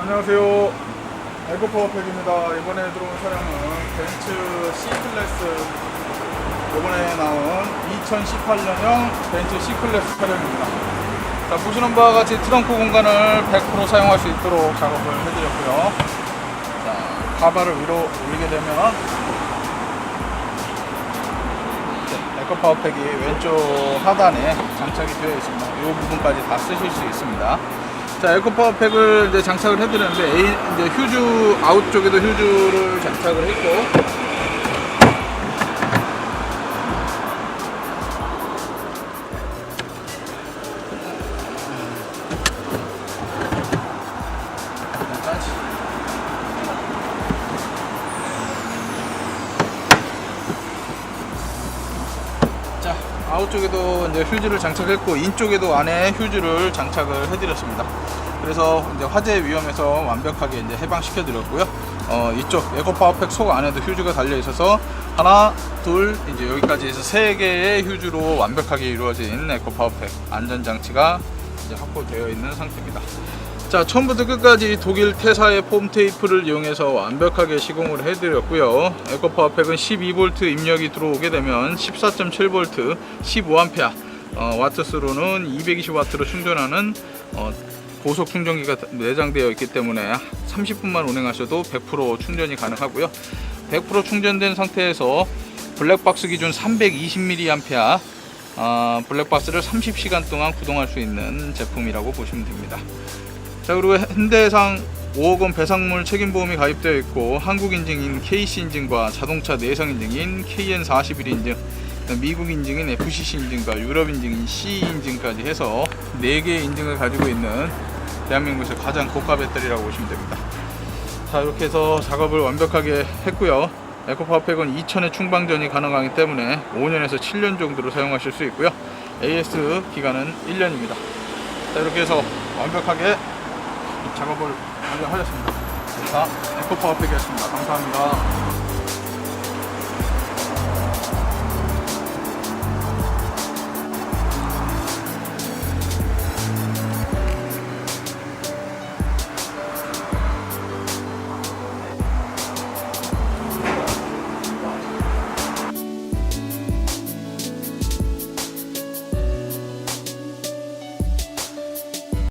안녕하세요. 에코파워팩입니다. 이번에 들어온 차량은 벤츠 C클래스 이번에 나온 2018년형 벤츠 C클래스 차량입니다. 자, 보시는 바와 같이 트렁크 공간을 100% 사용할 수 있도록 작업을 해드렸고요. 자, 가발을 위로 올리게 되면 네, 에코파워팩이 왼쪽 하단에 장착이 되어 있습니다. 이 부분까지 다 쓰실 수 있습니다. 자, 에코 파워팩을 이제 장착을 해드렸는데, A, 이제 휴즈, 아웃 쪽에도 휴즈를 장착을 했고, 아웃 쪽에도 이제 휴즈를 장착했고 인 쪽에도 안에 휴즈를 장착을 해드렸습니다. 그래서 이제 화재 위험에서 완벽하게 이제 해방시켜 드렸고요. 어, 이쪽 에코파워팩 속 안에도 휴즈가 달려 있어서 하나, 둘, 이제 여기까지 해서 세 개의 휴즈로 완벽하게 이루어진 에코파워팩 안전 장치가 이제 확보되어 있는 상태입니다. 자 처음부터 끝까지 독일 태사의 폼 테이프를 이용해서 완벽하게 시공을 해드렸고요. 에코 파워팩은 12V 입력이 들어오게 되면 14.7V 15A 어, 와트수로는 220W로 충전하는 어, 고속 충전기가 내장되어 있기 때문에 30분만 운행하셔도 100% 충전이 가능하고요. 100% 충전된 상태에서 블랙박스 기준 320mAh 어, 블랙박스를 30시간 동안 구동할 수 있는 제품이라고 보시면 됩니다 자 그리고 현대상 5억 원 배상물 책임보험이 가입되어 있고 한국 인증인 KC 인증과 자동차 내성 인증인 KN41 인증 미국 인증인 FCC 인증과 유럽 인증인 C 인증까지 해서 4개의 인증을 가지고 있는 대한민국에서 가장 고가 배터리라고 보시면 됩니다. 자 이렇게 해서 작업을 완벽하게 했고요. 에코파워팩은 2000의 충방전이 가능하기 때문에 5년에서 7년 정도로 사용하실 수 있고요. AS 기간은 1년입니다. 자 이렇게 해서 완벽하게 작업을 완료하였습니다. 자, 에코파워팩이었습니다. 감사합니다.